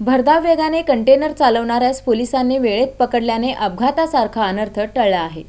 भरधाव वेगाने कंटेनर चालवणाऱ्यास पोलिसांनी वेळेत पकडल्याने अपघातासारखा अनर्थ टळला आहे.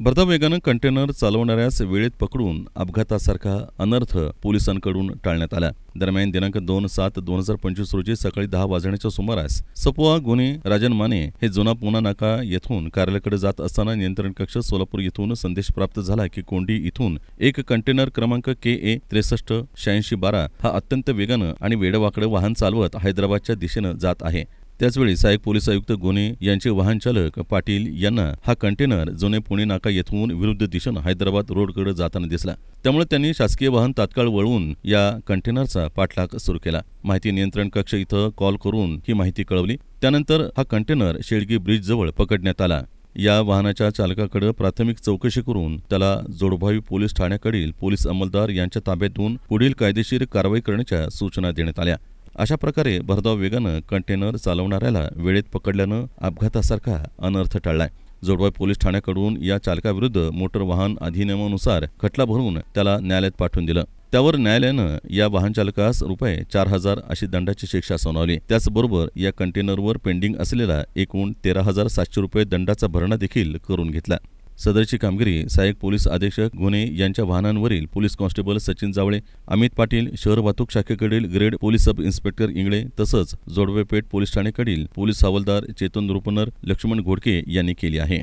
भरधावेगानं कंटेनर चालवणाऱ्यास वेळेत पकडून अपघातासारखा अनर्थ पोलिसांकडून टाळण्यात आला. दरम्यान दिनांक दोन सात दोन हजार पंचवीस रोजी सकाळी दहा वाजण्याच्या सुमारास सपोआ गुन्हे राजन माने हे जुना पुना नाका येथून कार्यालयाकडे जात असताना नियंत्रण कक्ष सोलापूर येथून संदेश प्राप्त झाला की कोंडी इथून एक कंटेनर क्रमांक के ए त्रेसष्ट शहाऐंशी बारा हा अत्यंत वेगानं आणि वेडवाकडे वाहन चालवत हैदराबादच्या दिशेनं जात आहे. त्याचवेळी सहाय्यक पोलीस आयुक्त गुन्हे यांचे वाहन चालक पाटील यांना हा कंटेनर जुने पुणे नाका येथून विरुद्ध दिशेनं हैदराबाद रोडकडे जाताना दिसला. त्यामुळे त्यांनी शासकीय वाहन तात्काळ वळवून या कंटेनरचा पाठलाग सुरू केला. माहिती नियंत्रण कक्ष इथं कॉल करून ही माहिती कळवली. त्यानंतर हा कंटेनर शेळगी ब्रिजजवळ पकडण्यात आला. या वाहनाच्या चालकाकडे प्राथमिक चौकशी करून त्याला जोडभावी पोलीस ठाण्याकडील पोलीस अंमलदार यांच्या ताब्यातून पुढील कायदेशीर कारवाई करण्याच्या सूचना देण्यात आल्या. अशा प्रकारे भरधाव वेगानं कंटेनर चालवणाऱ्याला वेळेत पकडल्यानं अपघातासारखा अनर्थ टळलाय. जोडवाय पोलीस ठाण्याकडून या चालकाविरुद्ध मोटर वाहन अधिनियमानुसार खटला भरून त्याला न्यायालयात पाठवून दिलं. त्यावर न्यायालयानं या वाहन चालकास रुपये चार हजार अशी दंडाची शिक्षा सुनावली. त्याचबरोबर या कंटेनरवर पेंडिंग असलेला एकूण तेरा हजार सातशे रुपये दंडाचा भरणा देखील करून घेतला. सदरची कामगिरी सहाय्यक पोलीस अधीक्षक गुन्हे यांच्या वाहनांवरील पोलीस कॉन्स्टेबल सचिन जावळे अमित पाटील शहर वाहतूक शाखेकडील grade police sub inspector Ingale तसंच जोडवेपेठ पोलीस ठाणेकडील पोलीस हवालदार चेतन रुपनर लक्ष्मण घोडके यांनी केली आहे.